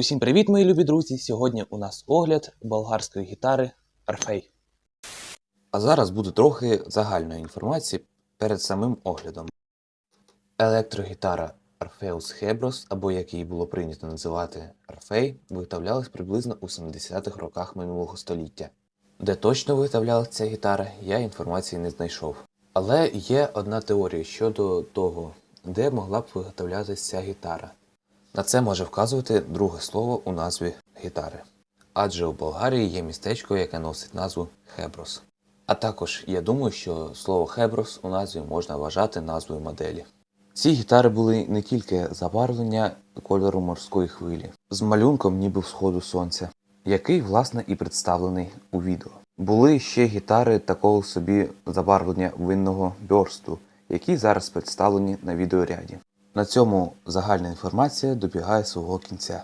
Усім привіт, мої любі друзі! Сьогодні у нас огляд болгарської гітари Орфей. А зараз буде трохи загальної інформації перед самим оглядом. Електрогітара Orpheus Hebros, або як її було прийнято називати Орфей, виготовлялась приблизно у 70-х роках минулого століття. Де точно виготовлялася ця гітара, я інформації не знайшов. Але є одна теорія щодо того, де могла б виготовлятися ця гітара. На це може вказувати друге слово у назві гітари. Адже у Болгарії є містечко, яке носить назву Хеброс. А також я думаю, що слово Хеброс у назві можна вважати назвою моделі. Ці гітари були не тільки забарвлення кольору морської хвилі з малюнком ніби всходу сонця, який, власне, і представлений у відео. Були ще гітари такого собі забарвлення винного бьорсту, які зараз представлені на відеоряді. На цьому загальна інформація добігає свого кінця.